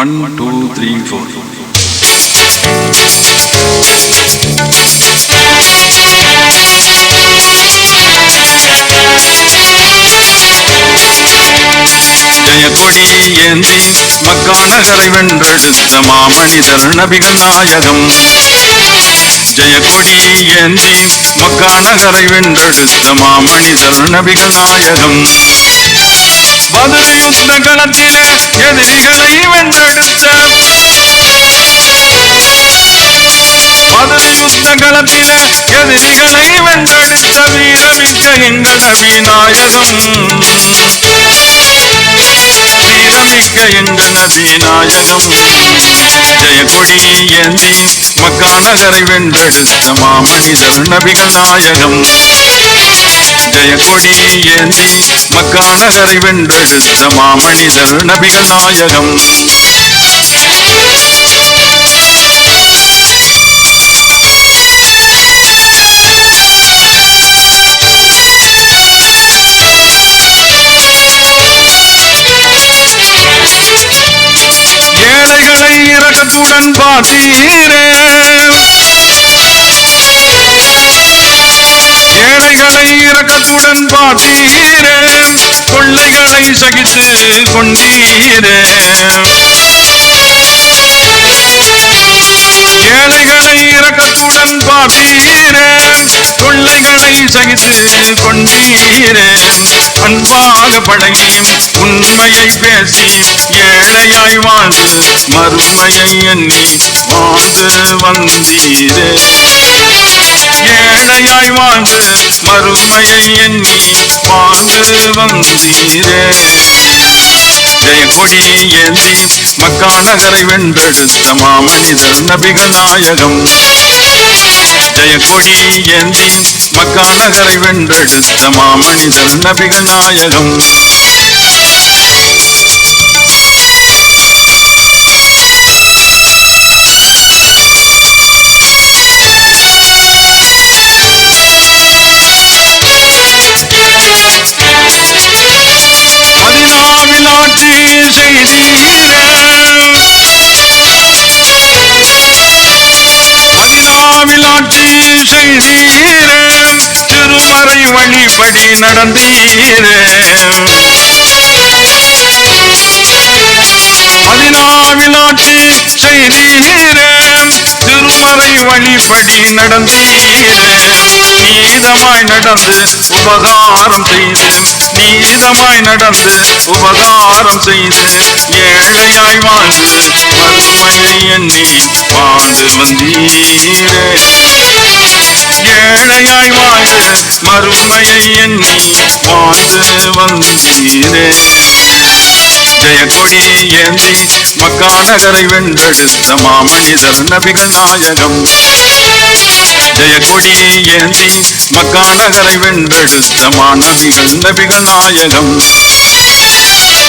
One two three four ஜெயக்கொடி ஏந்தி மக்காநகரை வென்றெடுத்த மாமனிதர் நபிகள் நாயகம். ஜெயக்கொடி ஏந்தி மக்காநகரை வென்றெடுத்த மாமனிதர் நபிகள் நாயகம். பதில் யுத்த களத்திலே எதிரிகளை வென்றெடுத்த பதில் யுத்த களத்திலே எதிரிகளை வென்றெடுத்த வீரமிக்க எங்கள் நபி வீரமிக்க எங்கள் நபி ஜெயக்கொடி ஏந்தி மக்கா நகரை வென்றெடுத்த மாமனிதர் நபிகள் நாயகம். ஜெயக்கொடி ஏந்தி மக்காநகரை வென்றெடுத்த மாமனிதர் நபிகள் நாயகம். ஏழைகளை இரக்கத்துடன் பார்த்தீரே. கொண்டீரே ஏழைகளை இறக்கத்துடன் பார்த்தீரே கொள்ளைகளை சகித்து கொண்டீரே அன்பாக பழகி உண்மையை பேசி ஏழையாய் வாழ்ந்து மறுமையை எண்ணி வாழ்ந்து வந்தீரே. ஏழையாய் வாழ்ந்து மறுமையை எண்ணி வாழ்ந்து வந்தீரே. கொடி ஏந்தி மக்கா நகரை வென்றெடுத்த மாமனிதர் நபிகள் நாயகம். ஜெயக்கொடி ஏந்தி மக்கா நகரை வென்றெடுத்த மாமனிதர் நபிகள் நாயகம். வழிபடி நடந்தீரே. மதினாவில் செய்தீரே திருமறை வழிபடி நடந்தீரே. நீதமாய் நடந்து உபகாரம் செய்து நீதமாய் நடந்து உபகாரம் செய்து ஏழையாய் வாழ்ந்து மறுமையை எண்ணி வாழ்ந்து வந்தீரே. ஏழையாய் வாழ்ந்து மறுமையை எண்ணி வாழ்ந்து வந்தீரே. ஜெயக்கொடி ஏந்தி மக்கா நகரை வென்றெடுத்த மாமனிதர் நபிகள் நாயகம். ஜெயக்கொடி ஏந்தி மக்கா நகரை வென்றெடுத்த மாநபிகள் நபிகள் நாயகம்.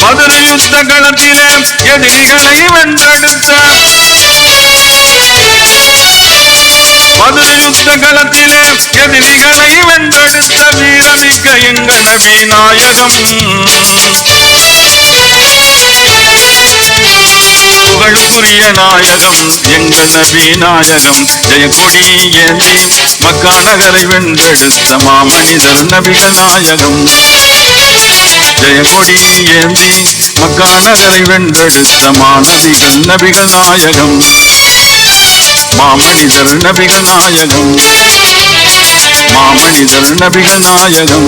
மதுரை யுத்த களத்திலே எதிரிகளை வென்றெடுத்த களத்திலே எதிரிகளை வென்றெடுத்த வீரமிக்க எங்கள் விநாயகம் புகழுக்குரிய நாயகம் எங்கள் நபிநாயகம் ஜெயக்கொடி ஏந்தி மக்கா நகரை வென்றெடுத்த மாமனிதர் நபிகள் நாயகம். ஜெயக்கொடி ஏந்தி மக்கா நகரை வென்றெடுத்த மாநபிகள் நபிகள் நாயகம். மாமனிதர் நபிகள் நாயகம் மாமனிதர் நபிகள் நாயகம்